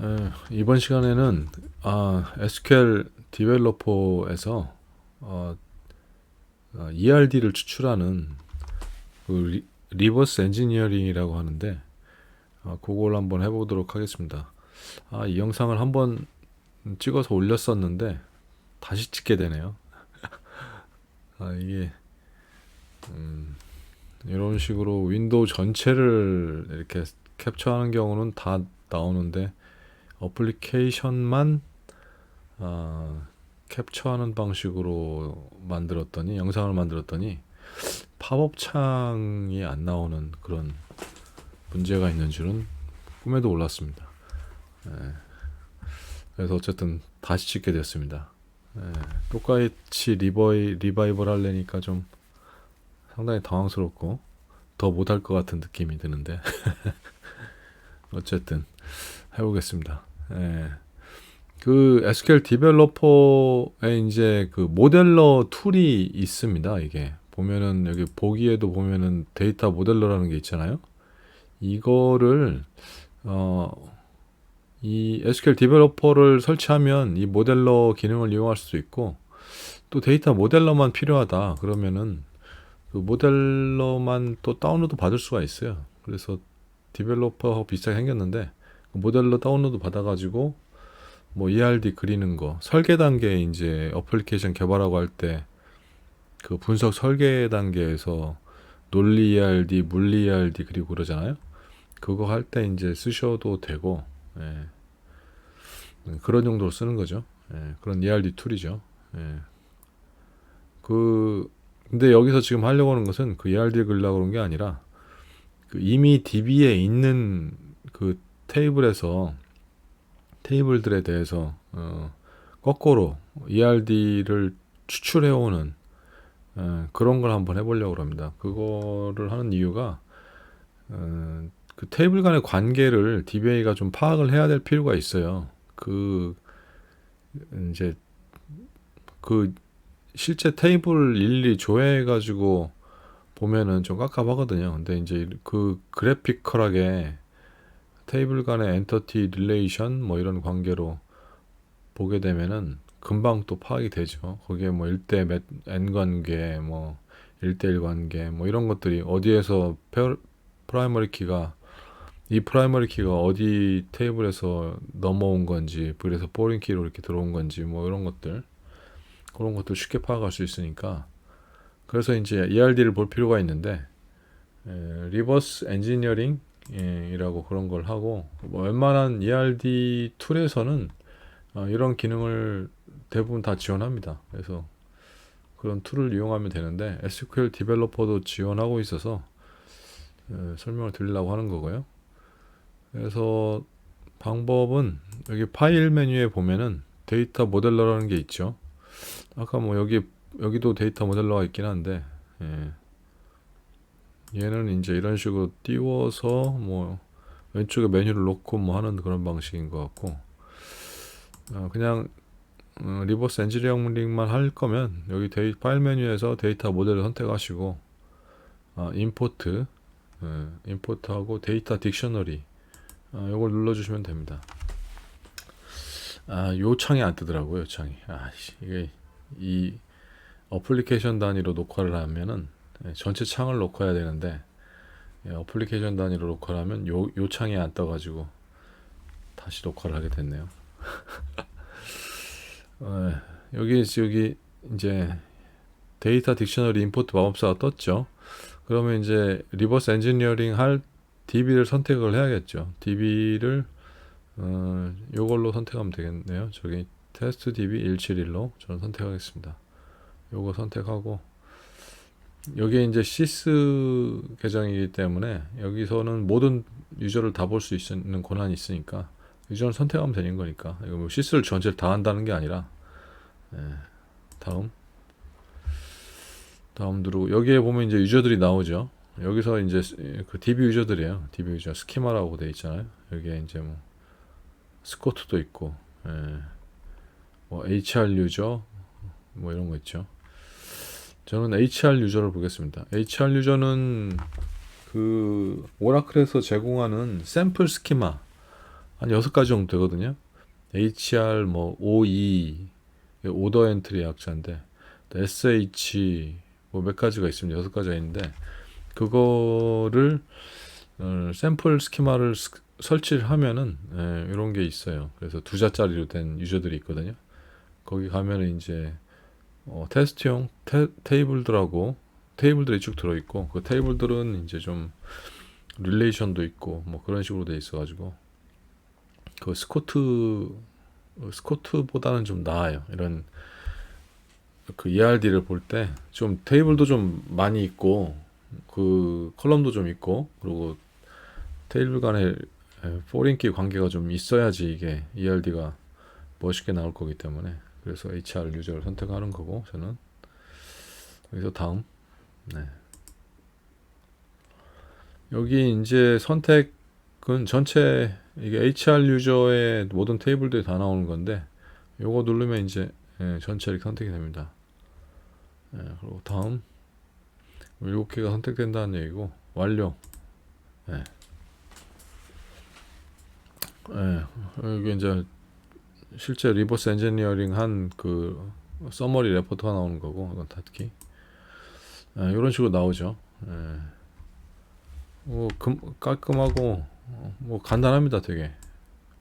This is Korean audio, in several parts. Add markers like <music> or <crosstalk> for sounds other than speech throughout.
에, 이번 시간에는 아, SQL 디벨로퍼에서 어, 어, ERD를 추출하는 그 리, 리버스 엔지니어링이라고 하는데 어, 그걸 한번 해보도록 하겠습니다. 아, 이 영상을 한번 찍어서 올렸었는데 다시 찍게 되네요. <laughs> 아, 이게 음, 이런 식으로 윈도우 전체를 이렇게 캡처하는 경우는 다 나오는데 어플리케이션만 아, 캡처하는 방식으로 만들었더니 영상을 만들었더니 팝업 창이 안 나오는 그런 문제가 있는 줄은 꿈에도 몰랐습니다. 예. 그래서 어쨌든 다시 찍게 됐습니다. 예. 똑같이 리바이, 리바이벌 하려니까 좀 상당히 당황스럽고 더 못할 것 같은 느낌이 드는데 <laughs> 어쨌든 해보겠습니다. 예. 그 SQL 디벨로퍼에 이제 그 모델러 툴이 있습니다. 이게 보면은 여기 보기에도 보면은 데이터 모델러라는 게 있잖아요. 이거를 어, 이 SQL 디벨로퍼를 설치하면 이 모델러 기능을 이용할 수도 있고 또 데이터 모델러만 필요하다 그러면은 그 모델러만 또 다운로드 받을 수가 있어요. 그래서 디벨로퍼하고 비슷하게 생겼는데 그 모델러 다운로드 받아가지고 뭐 ERD 그리는 거 설계 단계 이제 어플리케이션 개발하고 할 때 그 분석 설계 단계에서 논리 ERD, 물리 ERD 그리고 그러잖아요. 그거 할 때 이제 쓰셔도 되고 예. 그런 용도로 쓰는 거죠. 예. 그런 ERD 툴이죠. 예. 그 근데 여기서 지금 하려고 하는 것은 그 ERD 그리려고 그런 게 아니라 그 이미 DB에 있는 그 테이블에서 테이블들에 대해서 어, 거꾸로 ERD를 추출해오는 어, 그런 걸 한번 해보려고 합니다. 그거를 하는 이유가 어, 그 테이블 간의 관계를 DBA가 좀 파악을 해야 될 필요가 있어요. 그 이제 그 실제 테이블 일일이 조회해 가지고 보면은 좀 깝깝하거든요. 근데 이제 그 그래피컬하게 테이블 간의 엔터티 릴레이션 뭐 이런 관계로 보게 되면은 금방 또 파악이 되죠. 거기에 뭐 1대 몇 n 관계 뭐 1대1 관계 뭐 이런 것들이 어디에서 프라이머리 키가 이 프라이머리 키가 어디 테이블에서 넘어온 건지 그래서 포린 키로 이렇게 들어온 건지 뭐 이런 것들 그런 것도 쉽게 파악할 수 있으니까 그래서 이제 ERD를 볼 필요가 있는데 에, 리버스 엔지니어링 예, 이라고 그런 걸 하고 뭐 웬만한 ERD 툴에서는 어, 이런 기능을 대부분 다 지원합니다. 그래서 그런 툴을 이용하면 되는데 SQL 디벨로퍼도 지원하고 있어서 예, 설명을 드리려고 하는 거고요. 그래서 방법은 여기 파일 메뉴에 보면은 데이터 모델러라는 게 있죠. 아까 뭐 여기 여기도 데이터 모델러가 있긴 한데 예. 얘는 이제 이런 식으로 띄워서 뭐 왼쪽에 메뉴를 놓고 뭐 하는 그런 방식인 것 같고 어, 그냥 어, 리버스 엔지니어링만 할 거면 여기 데이 파일 메뉴에서 데이터 모델을 선택하시고 어, 임포트 예, 임포트하고 데이터 딕셔너리 어, 이걸 눌러주시면 됩니다. 아, 요 창이 안 뜨더라고요, 요 창이. 아, 씨, 이게 이 어플리케이션 단위로 녹화를 하면은 예, 전체 창을 놓고 해야 되는데 예, 어플리케이션 단위로 녹화를 하면 요, 요 창이 안 떠가지고 다시 녹화를 하게 됐네요. <laughs> 어, 여기 여기 이제 데이터 딕셔너리 임포트 마법사가 떴죠. 그러면 이제 리버스 엔지니어링 할 DB를 선택을 해야겠죠. DB를 어, 요걸로 선택하면 되겠네요. 저기 테스트 DB 171로 저는 선택하겠습니다. 요거 선택하고 여기에 이제 시스 계정이기 때문에 여기서는 모든 유저를 다 볼 수 있는 권한이 있으니까 유저를 선택하면 되는 거니까 이거 뭐 시스를 전체를 다 한다는 게 아니라 예, 다음 다음 누르고 여기에 보면 이제 유저들이 나오죠. 여기서 이제 그 DB 유저들이에요. DB 유저 스키마라고 돼 있잖아요. 여기에 이제 뭐 스코트도 있고 예, 뭐 HR 유저 뭐 이런 거 있죠. 저는 HR 유저를 보겠습니다. HR 유저는 그 오라클에서 제공하는 샘플 스키마 한 여섯 가지 정도 되거든요. HR 뭐 OE 오더 엔트리 약자인데 또 SH 뭐 몇 가지가 있습니다. 여섯 가지가 있는데 그거를 어, 샘플 스키마를 스- 설치를 하면은 예, 이런 게 있어요. 그래서 두 자짜리로 된 유저들이 있거든요. 거기 가면은 이제 어, 테스트용 테, 테이블들하고 테이블들이 쭉 들어 있고 그 테이블들은 이제 좀 릴레이션도 있고 뭐 그런 식으로 돼 있어 가지고 그 스코트 스코트보다는 좀 나아요. 이런 그 ERD를 볼 때 좀 테이블도 좀 많이 있고 그 컬럼도 좀 있고 그리고 테이블 간에 포린키 관계가 좀 있어야지 이게 ERD가 멋있게 나올 거기 때문에 그래서 HR 유저를 선택하는 거고 저는 여기서 다음 네. 여기 이제 선택은 전체 이게 HR 유저의 모든 테이블들이 다 나오는 건데 요거 누르면 이제 예, 전체 이렇게 선택이 됩니다. 예, 그리고 다음 일곱 개가 선택된다는 얘기고 완료. 예. 예, 여기 이제 실제 리버스 엔지니어링 한 그 서머리 레포트가 나오는 거고 이건 닫기. 예, 이런 식으로 나오죠. 예. 뭐 금, 깔끔하고 어, 뭐 간단합니다, 되게.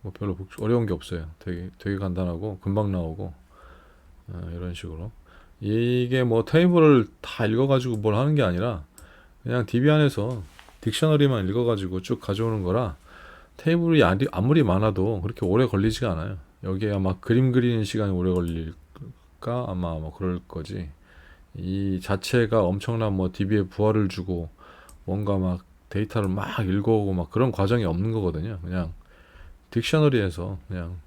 뭐 별로 복- 어려운 게 없어요. 되게 되게 간단하고 금방 나오고 어, 이런 식으로. 이게 뭐 테이블을 다 읽어가지고 뭘 하는 게 아니라 그냥 DB 안에서 딕셔너리만 읽어가지고 쭉 가져오는 거라 테이블이 아무리 많아도 그렇게 오래 걸리지가 않아요. 여기에 아마 그림 그리는 시간이 오래 걸릴까 아마 뭐 그럴 거지. 이 자체가 엄청난 뭐 DB에 부하를 주고 뭔가 막 데이터를 막 읽어오고 막 그런 과정이 없는 거거든요. 그냥 딕셔너리에서 그냥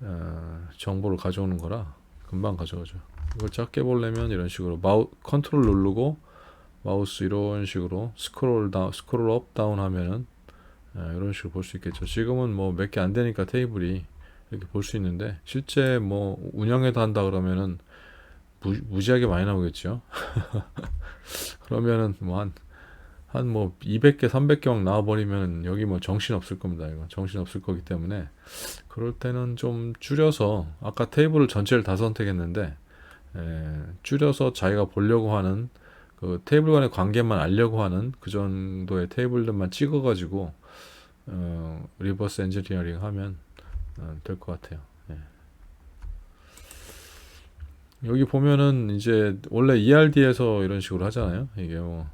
어, 정보를 가져오는 거라 금방 가져오죠. 이걸 작게 보려면 이런 식으로 마우 컨트롤 누르고 마우스 이런 식으로 스크롤 다운 스크롤 업 다운 하면은 어, 이런 식으로 볼 수 있겠죠. 지금은 뭐 몇 개 안 되니까 테이블이 이렇게 볼 수 있는데 실제 뭐 운영해도 한다 그러면은 무, 무지하게 많이 나오겠죠. <laughs> 그러면은 뭐 한 한 뭐 200개, 300개 막 나와버리면 여기 뭐 정신 없을 겁니다. 이거 정신 없을 거기 때문에 그럴 때는 좀 줄여서 아까 테이블을 전체를 다 선택했는데 에, 줄여서 자기가 보려고 하는 그 테이블 간의 관계만 알려고 하는 그 정도의 테이블들만 찍어가지고 어, 리버스 엔지니어링 하면 어, 될 것 같아요. 예. 여기 보면은 이제 원래 ERD에서 이런 식으로 하잖아요. 이게 뭐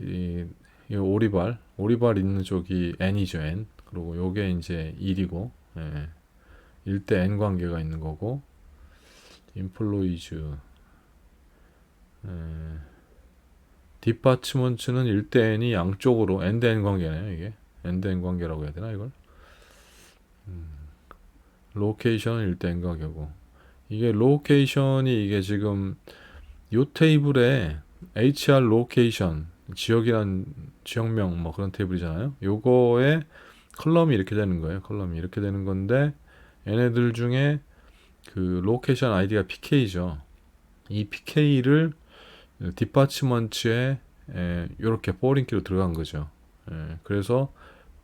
이, 이 오리발, 오리발 있는 쪽이 n이죠 n. 그리고 요게 이제 1이고, 예. 1대 n 관계가 있는 거고, 인플로이즈, 예. 디파츠먼트는 1대 n이 양쪽으로 n 대 n 관계네요. 이게 n 대 n 관계라고 해야 되나 이걸? 음. 로케이션은 1대 n 관계고, 이게 로케이션이 이게 지금 요 테이블에 HR 로케이션 지역이란 지역명 뭐 그런 테이블이잖아요. 요거에 컬럼이 이렇게 되는 거예요. 컬럼이 이렇게 되는 건데 얘네들 중에 그 로케이션 아이디가 PK죠. 이 PK를 디파츠먼트에 이렇게 포링키로 들어간 거죠. 예, 그래서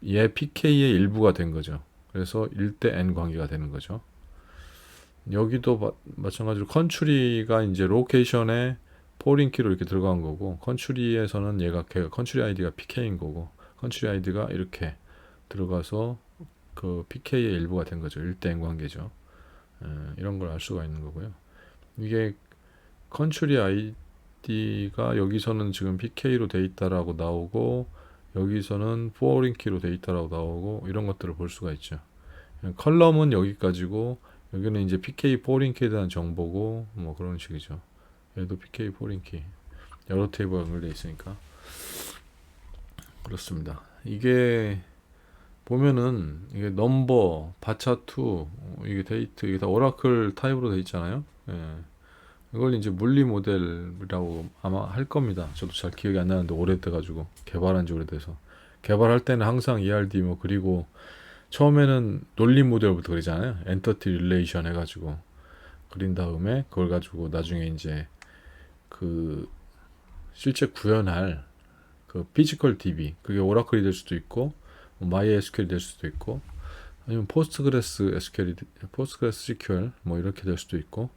얘 PK의 일부가 된 거죠. 그래서 1대 N 관계가 되는 거죠. 여기도 마, 마찬가지로 컨츄리가 이제 로케이션에 포린키로 이렇게 들어간 거고 컨츄리에서는 얘가 컨츄리 아이디가 PK인 거고 컨츄리 아이디가 이렇게 들어가서 그 PK의 일부가 된 거죠. 1대1 관계죠. 에, 이런 걸 알 수가 있는 거고요. 이게 컨츄리 아이디가 여기서는 지금 PK로 돼 있다라고 나오고 여기서는 포린키로 돼 있다라고 나오고 이런 것들을 볼 수가 있죠. 컬럼은 여기까지고 여기는 이제 PK 포린키에 대한 정보고 뭐 그런 식이죠. 얘도 PK 포린키 여러 테이블 연결되어 있으니까 그렇습니다. 이게 보면은 이게 넘버, 바차2, 이게 데이트 이게 다 오라클 타입으로 돼 있잖아요. 예. 이걸 이제 물리 모델이라고 아마 할 겁니다. 저도 잘 기억이 안 나는데 오래돼 가지고 개발한 지 오래돼서 개발할 때는 항상 ERD 뭐 그리고 처음에는 논리 모델부터 그리잖아요. 엔터티 릴레이션 해가지고 그린 다음에 그걸 가지고 나중에 이제 그 실제 구현할 그 피지컬 DB 그게 오라클이 될 수도 있고 뭐 MySQL 될 수도 있고 아니면 포스트그레스 SQL, 포스트그레스 SQL 뭐 이렇게 될 수도 있고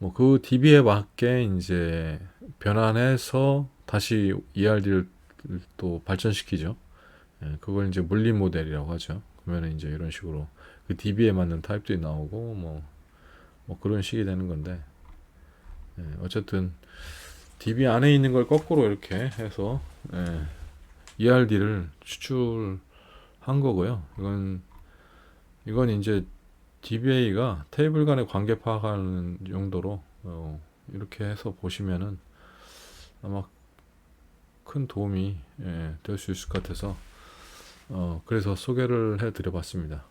뭐 그 DB에 맞게 이제 변환해서 다시 ERD를 또 발전시키죠. 예, 그걸 이제 물리 모델이라고 하죠. 그러면 이제 이런 식으로 그 DB에 맞는 타입들이 나오고 뭐, 뭐 그런 식이 되는 건데 예, 어쨌든 DB 안에 있는 걸 거꾸로 이렇게 해서 예, ERD를 추출한 거고요. 이건 이건 이제 DBA가 테이블 간의 관계 파악하는 용도로 어, 이렇게 해서 보시면은 아마 큰 도움이 예, 될수 있을 것 같아서 어, 그래서 소개를 해드려 봤습니다.